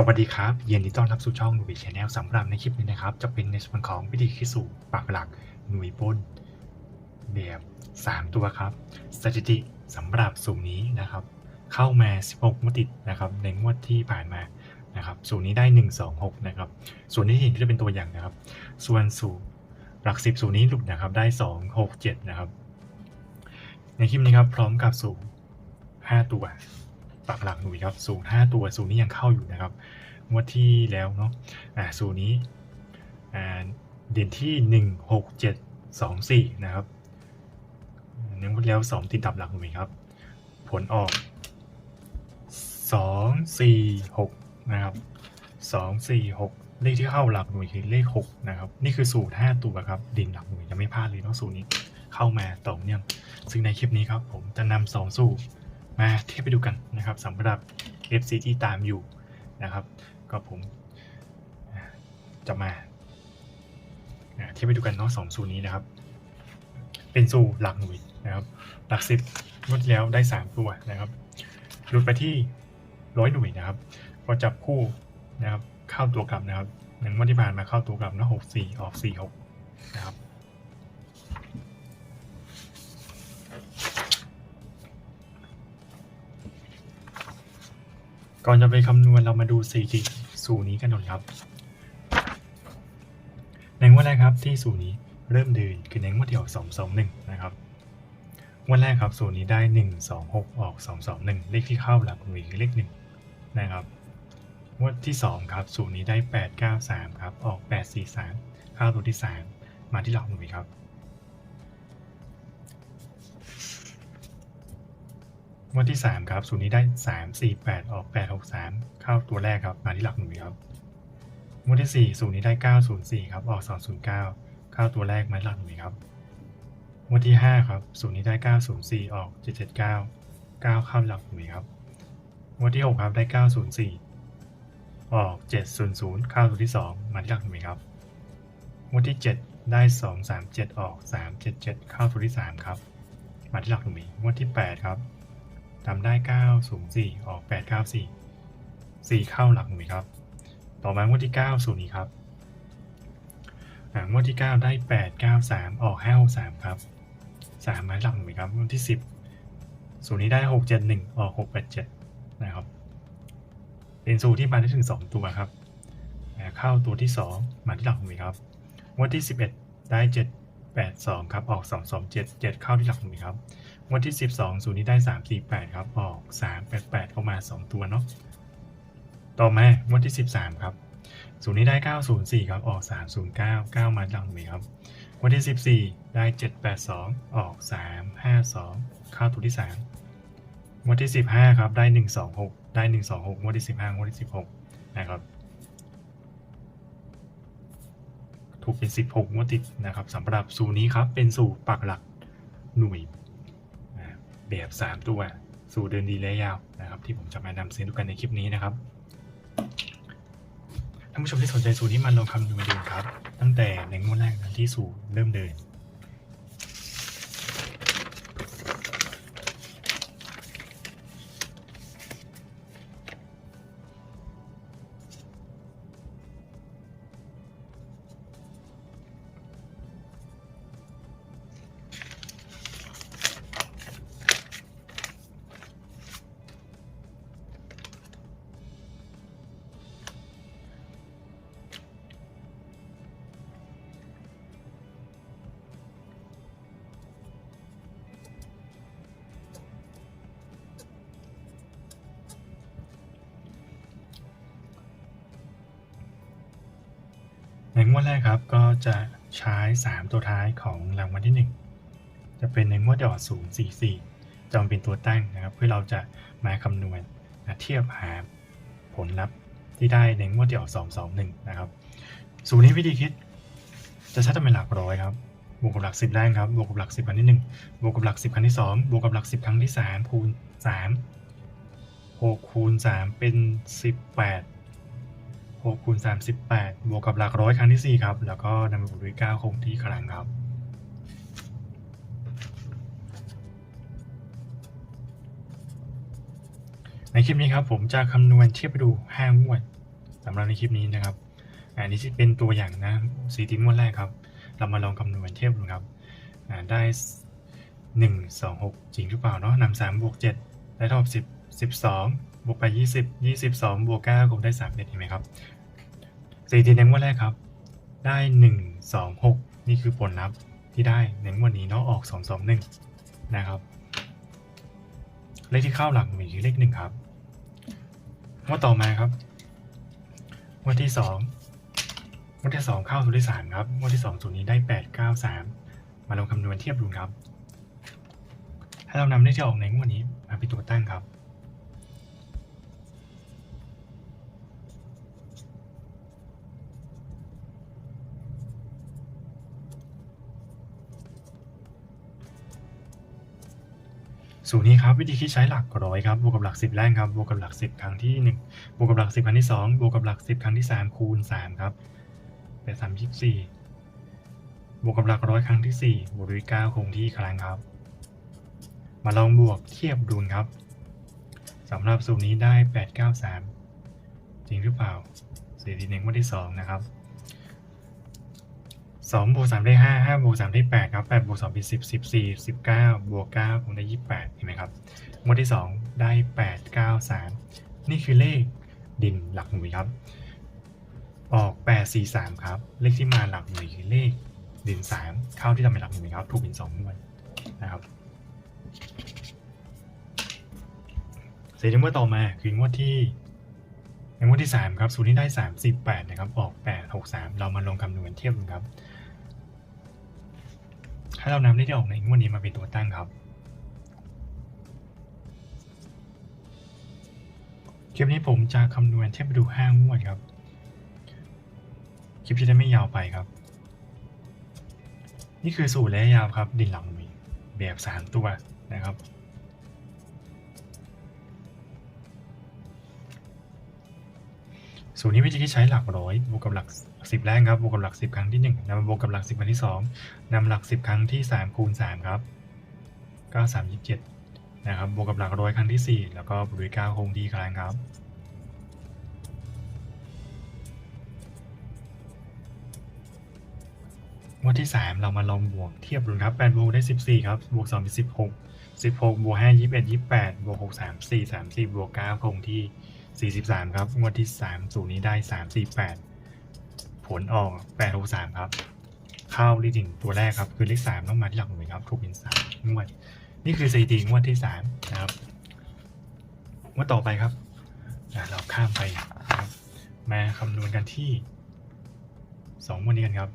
สวัสดีครับยินดีต้อนรับสู่ช่องหนุ่ยชาแนลสำหรับในคลิปนี้นะครับ จะเป็นในส่วนของวิธีคิดสูตรปักหลักหน่วยบนแบบ3 ตัวครับ สถิติสำหรับสูตรนี้นะครับ เข้ามา 16งวดติดนะครับในงวดที่ผ่านมานะครับสูตรนี้ได้ 1 2 6นะครับส่วนที่เห็นก็จะเป็นตัวอย่างนะครับ ส่วนสูตรหลัก 10 สูตรนี้หลุดนะครับได้ 2 6 7นะครับในคลิปนี้ครับพร้อมกับสูตร5ตัว ปักหลักหน่ยครับสูตร5ตัวสูตรนี้ยังเข้าอยู่นะครับงวดที่แล้วเนาะอ่าสูตรนี้อ่าเด่นที่1 6 7 2 4นะครับในงวดแล้ว2ติดดับหลักหน่วยครับ ผลออก2 4 6นะครับ2 4 6เลขที่เข้าหลักหน่วยคือเลข6นะครับ นี่คือสูตร5ตัวครับ ดินหลักหน่วยยังไม่พลาดเลยเนาะสูตรนี้เข้ามาต่อเนื่องซึ่งในคลิปนี้ครับ ผมจะนำสองสูตร มาเทียบไปดูกันนะครับสำหรับ FC ที่ตามอยู่นะครับ ก็ผมจะมาเทียบไปดูกันเนาะสองสูตรนี้นะครับ เป็นสูตรหลักหน่วยนะครับ หลักสิบงวดแล้วได้สามตัวนะครับหลุดไปที่ร้อยหน่วยนะครับก็จับคู่นะครับเข้าตัวกลับนะครับหนึ่งวันที่ผ่านมาเข้าตัวกลับนะหกสี่ออกสี่หกนะครับ ก่อนจะไปคำนวณเรามาดูสถิติสูนี้กันหน่อยครับในงวดแรกครับที่สูนี้เริ่มเดินคือในงวดที่ออก2 2 1นะครับงวดแรกครับสูนี้ได้ 1 2 6 ออก 2 2 1 เลขที่เข้าหลักหน่วยคือเลข1นะครับงวดที่2ครับสูนี้ได้ 8 9 3ครับออก 8 4 3เข้าตัวที่ 3 มาที่หลักหน่วยครับ งวดที่3ครับสูตรนี้ได้3 4 8ออก8 6 3เข้าตัวแรกครับมาที่หลักหน่วยครับงวดที่4สูตรนี้ได้9 0 4ครับออก2 0 9เข้าตัวแรกมาที่หลักหน่วยครับงวดที่5ครับสูตรนี้ได้9 0 4ออก7 7 9 9เข้าหลักหน่วยครับงวดที่6ครับได้9 0 4ออก7 0 0เข้าตัวที่2มาที่หลักหน่วยครับงวดที่7ได้2 3 7ออก3 7 7เข้าตัวที่3ครับมาที่หลักหน่วยงวดที่8ครับ ทำได้9 0 4 ออก 8 9 4 4 เข้าหลักหน่วยครับ ต่อมางวดที่9สูนี้ครับอ่างวดที่ 9 ได้ 8 9 3 ออก 5 6 3 ครับ 3 ไม้หลักหน่วยครับงวดที่ 10สูนี้ได้ 6 7 1 ออก 6 8 7 นะครับ เป็นสูตรที่มาได้ถึง 2 ตัวครับ เข้าตัวที่ 2 มาที่หลักหน่วยครับ งวดที่ 11 ได้ 7 8 2 ครับ ออก 2 2 7 7 เข้าที่หลักหน่วยครับ วดที่ 12สูตรนี้ได้ 3 4 8 ครับ ออก 3 8 8 เข้ามา 2 ตัวเนาะ ต่อมางวดที่ 13 ครับสูนี้ได้ 904 ครับ ออก 309 9 มาหลังน่วยครับงวดที่ 14 ได้ 782 ออก 352 เข้าตัวที่3งวดที่ 15 ครับ ได้ 126 ได้ 126งวดที่ 15งวดที่ 16 นะครับ ถูกเป็น 16งวดติดนะครับสำหรับสูนี้ครับ เป็นสูตรปักหลักหน่วย แบบ 3 ตัว สู่เดินดีและยาวนะครับที่ผมจะมานำเสนอกันในคลิปนี้นะครับท่านผู้ชมที่สนใจสูตรนี้มาลองคำนวณดูครับ ตั้งแต่ในงวดแรกนะที่สู่เริ่มเดิน ในงวดแรกครับก็จะใช้ 3 ตัวท้ายของรางวัลที่ 1 จะเป็นในงวดดอก044จะมาเป็นตัวตั้งนะครับ เพื่อเราจะมาคำนวณนะเทียบหาผลลัพธ์ที่ได้ในงวดที่ออก221 นะครับ สูตรนี้วิธีคิด จะใช้ตำแหน่งหลักร้อยครับบวกกับหลัก 10ได้ครับบวกกับหลัก 10ครั้งที่1บวกกับหลัก 10ครั้งที่2บวกกับหลัก 10 ครั้งที่3คูณ3 6คูณ3เป็น 18 6คูณ38 บวกกับหลักร้อยครั้งที่ 4 ครับ แล้วก็นำไปบวกด้วย 9 คงที่ครั้งครับ ในคลิปนี้ครับผมจะคำนวณเทียบไปดู 5 งวดสำหรับในคลิปนี้นะครับ อันนี้จะเป็นตัวอย่างนะสีติมวดแรกครับ เรามาลองคำนวณเทียบดูครับ ได้หนึ่งสองหกจริงหรือเปล่าเนาะนำสามบวกเจ็ดได้เท่ากับสิบสิ บวกไปยี่สิบยี่สิบสองบวกเก้าคงได้สามเอ็ดเห็นไหมครับสถิติในงวดแรกครับ ได้หนึ่งสองหกนี่คือผลลัพธ์ที่ได้ในงวดนี้เนาะออกสองสองหนึ่งนะครับเลขที่เข้าหลักหน่วยคือเลขหนึ่งครับงวดต่อมาครับงวดที่สองงวดที่สองเข้าสูตรที่สามครับงวดที่สองสูตรนี้ได้แปดเก้าสามมาลองคำนวณเทียบดูครับ ให้เรานำเลขที่ออกในงวดนี้มาเป็นตัวตั้งครับ สูตรนี้ครับวิธีคิดใช้หลักร้อยครับบวกกับหลักสิบแรกครับบวกกับหลักสิบครั้งที่หนึ่งบวกกับหลักสิบครั้งที่สองบวกกับหลักสิบครั้งที่สามคูณสามครับเป็นสามยี่สิบสี่บวกกับหลักร้อยครั้งที่สี่บวกด้วยเก้าคงที่ครั้งครับ มาลองบวกเทียบดูครับสำหรับสูตรนี้ได้แปดเก้าสามจริงหรือเปล่าสถิติหนึ่งวันที่สองนะครับ สองบวกสามได้ห้าห้าบวกสามได้แปดครับแปดบวกสองเป็นสิบสิบสี่สิบเก้าบวกเก้าคงได้ยี่สิบแปดเห็นไหมครับงวดที่สองได้แปดเก้าสามนี่คือเลขดินหลักหน่วยครับ ออกแปดสี่สามครับ เลขที่มาหลักหน่วยคือเลขดินสามเข้าที่ทำเป็นหลักหน่วยครับ ถูกเป็นสองงวดนะครับเสร็จแล้วเมื่อต่อมาคืองวดที่ในงวดที่สามครับสูตรนี้ได้สามสิบแปดนะครับ ออกแปดหกสามเรามาลงคำนวณเทียบดูครับ ให้เรานำเลขที่ออกในงวดนี้มาเป็นตัวตั้งครับ คลิปนี้ผมจะคำนวณเทียบไปดูห้างวดครับ คลิปจะได้ไม่ยาวไปครับ นี่คือสูตรระยะยาวครับ ดินหลังมีแบบสามตัวนะครับสูตรนี้วิธีที่ใช้หลักร้อยบวกกับหลัก สิบแรกครับบวกกับหลักสิบครั้งที่หนึ่งนำมาบวกกับหลักสิบครั้งที่สองนำหลักสิบครั้งที่สามคูณสามครับก็สามยี่สิบเจ็ดนะครับบวกกับหลักร้อยครั้งที่สี่แล้วก็บวกด้วยเก้าคงที่ครั้งครับงวดที่ 3 เรามาลองบวกเทียบดูครับ8บวกได้ 14 ครับ บวก2เป็น16 16 บวก5 21 28 บวก 6 34 34บวก9คงที่ 43 ครับงวดที่ 3 สูตรนี้ได้ 348 ผลออก863ครับ เข้าลีดิ่งตัวแรกครับ คือเลข3ต้องมาที่หลักหน่วยครับ ถูกเป็น3งวด นี่คือสถิติงวดที่3นะครับงวดต่อไปครับเราข้ามไปนะครับมาคำนวณกันที่2งวดนี้กันครับ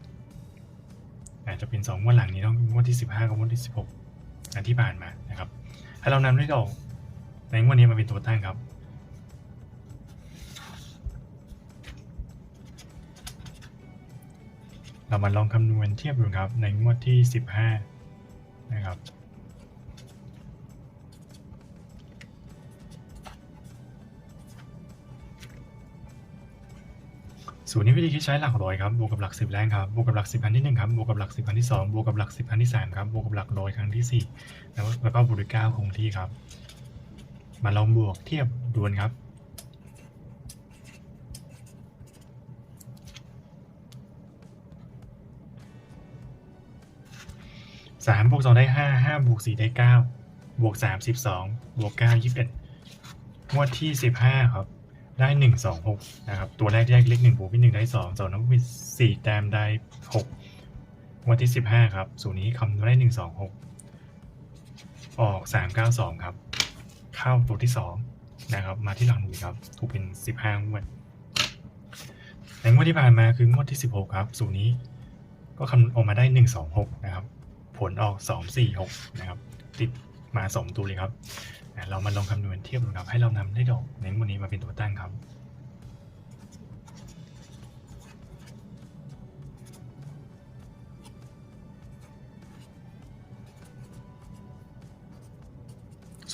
อาจจะเป็นสองงวดหลังนี้ต้องงวดที่สิบห้ากับงวดที่สิบหกอันที่ผ่านมานะครับให้เรานำเลขออกในงวดนี้มาเป็นตัวตั้งครับ เรามาลองคำนวณเทียบดูครับในงวดที่สิบห้านะครับ สูตรนี้วิธีคิดใช้หลักร้อยครับ บวกกับหลักสิบแรงครับ บวกกับหลักสิบครั้งที่หนึ่งครับ บวกกับหลักสิบครั้งที่สองบวกกับหลักสิบครั้งที่สามครับ บวกกับหลักร้อยครั้งที่สี่แล้วแล้วก็บวกด้วยเก้าคงที่ครับ มาลองบวกเทียบดวนครับ สามบวกสองได้ห้าห้าบวกสี่ได้เก้าบวกสามสิบสองบวกเก้ายี่สิบเอ็ดงวดที่สิบห้าครับ ได้หนึ่งสองหกนะครับ ตัวแรกที่ได้เลขหนึ่งบวกพี่หนึ่งได้สองสองน้ำเป็นสี่แต้มได้หกงวันที่สิบห้าครับ สูตรนี้คำนวณได้หนึ่งสองหกออกสามเก้าสองครับ เข้าตัวที่สองนะครับ มาที่หลังหนึ่งครับ ถูกเป็นสิบห้างวดในงวดที่ผ่านมาคืองวดที่สิบหกครับ สูตรนี้ก็คำนวณออกมาได้หนึ่งสองหกนะครับ ลออกสองสี่หกนะครับ ติดมาสองตัวเลยครับ เรามาลองคำนวณเทียบดูครับ ให้เรานำได้ดอกในงวดนี้มาเป็นตัวตั้งครับ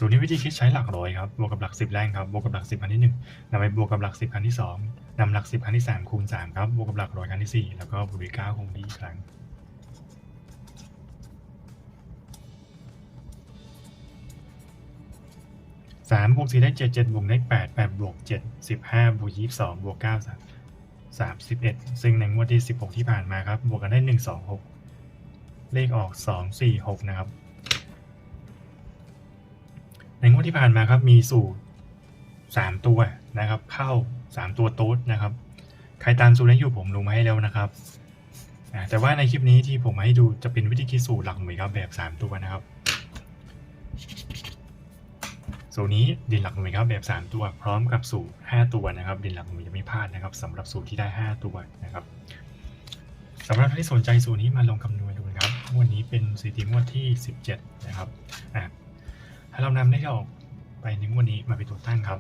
สูตรนี้วิธีคิดใช้หลักร้อยครับบวกกับหลักสิบแรงครับบวกกับหลักสิบครั้งที่หนึ่งนำไปบวกกับหลักสิบครั้งที่สองนำหลักสิบครั้งที่สามคูณสามครับบวกกับหลักร้อยครั้งที่สี่แล้วก็บวกด้วยเก้าคงที่อีกครั้ง สามบวกสี่ได้เจ็ดเจ็ดบวกได้แปดแปดบวกเจ็ดสิบห้าบวกยี่สิบสองบวกเก้าสามสามสิบเอ็ดซึ่งในงวดที่สิบหกที่ผ่านมาครับ บวกกันได้หนึ่งสองหกเลขออกสองสี่หกนะครับ ในงวดที่ผ่านมาครับมีสูตรสามตัวนะครับ เข้าสามตัวโต๊ดนะครับ ใครตามสูตรนี้อยู่ผมลงมาให้แล้วนะครับแต่ว่าในคลิปนี้ที่ผมมาให้ดูจะเป็นวิธีคิดสูตรหลักหน่วยครับแบบสามตัวนะครับ สูตรนี้ดินหลักหน่วยครับแบบ 3 ตัวพร้อมกับสูตร 5 ตัวนะครับ ดินหลักหน่วยจะไม่พลาดนะครับสำหรับสูตรที่ได้ 5 ตัวนะครับสำหรับท่านที่สนใจสูตรนี้มาลองคำนวณดูนะครับวันนี้เป็นสถิติงวดที่ 17 นะครับอ่าถ้าเรานำได้ออกไปในงวดนี้มาเป็นตัวตั้งครับ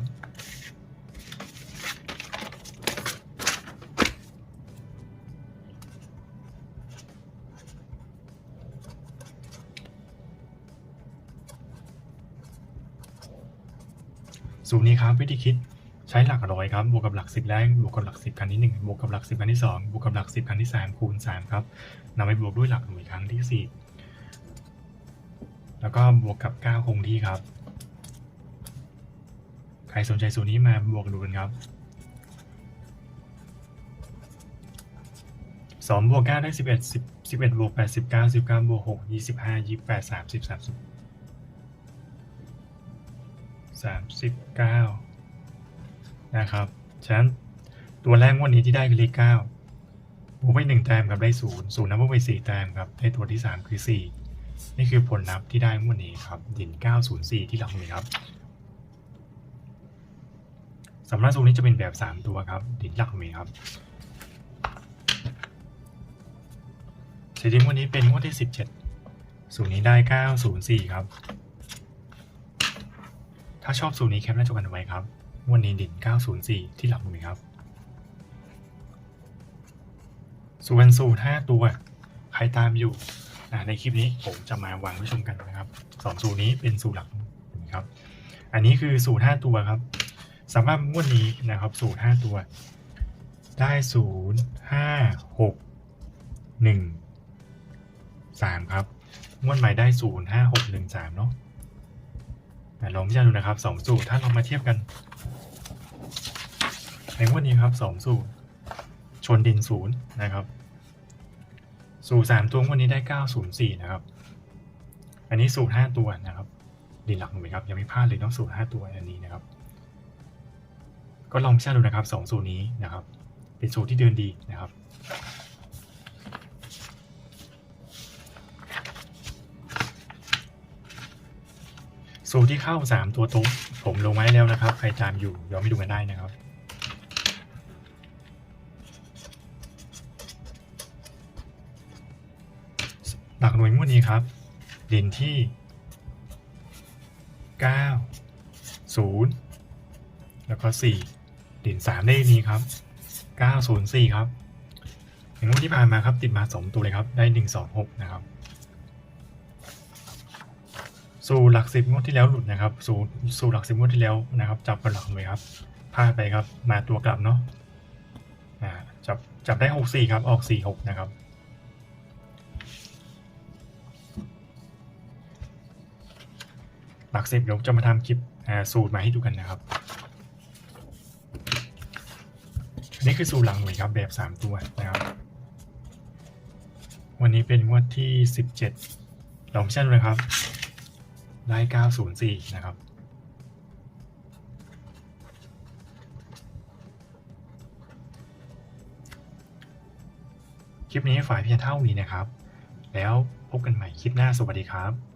สูตรนี้ครับวิธีคิดใช้หลักร้อยครับบวกกับหลักสิบแรกบวกกับหลักสิบครั้งที่หนึ่งบวกกับหลักสิบครั้งที่สองบวกกับหลักสิบครั้งที่สามคูณสามครับนำไปบวกด้วยหลักหน่วยครั้งที่สี่แล้วก็บวกกับเก้าคงที่ครับ ใครสนใจสูตรนี้มาบวกดูกันครับสองบวกเก้าได้สิบเอ็ดสิบสิบเอ็ดบวกแปดสิบเก้าสิบเก้าบวกหกยี่สิบห้ายี่สิบแปดสามสิบสามสิบ สามสิบเก้านะครับฉะนั้นตัวแรกวันนี้ที่ได้คือเลขเก้าบวกไปหนึ่งแต้มครับได้ศูนย์ศูนย์นับบวกไปสี่แต้มครับ ได้ตัวที่สามคือสี่นี่คือผลลัพธ์ที่ได้วันนี้ครับดินเก้าศูนย์สี่ที่หลักหน่วยครับสำหรับสูตรนี้จะเป็นแบบสามตัวครับ ดินหลักหน่วยครับเสถิติงวันนี้เป็นงวดที่สิบเจ็ดสูตรนี้ได้เก้าศูนย์สี่ครับ ถ้าชอบสูตรนี้แคปหน้าจอกันไว้ครับ วันนี้ดิน 904 ที่หลักหน่วยครับ ส่วนสูตร5ตัว ใครตามอยู่ในคลิปนี้ผมจะมาวางไว้ชมกันนะครับสองสูตรนี้เป็นสูตรหลักน่ครับ อันนี้คือสูตร 5 ตัวครับสำหรับงวดนี้นะครับ สูตร 5 ตัว ได้ 0 5 6 1 3 ครับงวดใหม่ได้ 0 5 6 1 3 เนาะ อ่ลองพิจารณาดูนะครับสองสูตรถ้าเรามาเทียบกันในวันนี้ครับสองสูตรชนดินศูนย์นะครับ สูตรสามตัววันนี้ได้เก้าศูนย์สี่นะครับ อันนี้สูตรห้าตัวนะครับ ดินหลักหน่วยครับยังไม่พลาดเลยต้องสูตรห้าตัวอันนี้นะครับ ก็ลองพิจารณาดูนะครับสองสูตรนี้นะครับ เป็นสูตรที่เดินดีนะครับ สูตรที่เข้า 3 ตัวโต๊ะผมลงไว้แล้วนะครับ ใครตามอยู่ย้อนไปดูกันได้นะครับ หลักหน่วยงวดนี้ครับ เด่นที่ 9 0 แล้วก็ 4 เด่น3เลขนี้ครับ 904 ครับอย่างงวดที่ผ่านมาครับติดมา 2 ตัวเลยครับ ได้ 126 นะครับ สู่หลักสิบงวดที่แล้วหลุดนะครับ สู่สู่หลักสิบงวดที่แล้วนะครับ จับกันหลักเลยครับพลาดไปครับ มาตัวกลับเนาะจับจับได้หกสี่ครับ ออกสี่หกนะครับหลักสิบเดี๋ยวจะมาทำคลิปสูตรมาให้ดูกันนะครับอันนี่คือสูตรหลังหน่วยครับแบบสามตัวนะครับ วันนี้เป็นงวดที่สิบเจ็ดลองเช่นเลยครับ ได้ 904 นะครับ คลิปนี้ฝ่ายเพียงเท่านี้นะครับ แล้วพบกันใหม่คลิปหน้าสวัสดีครับ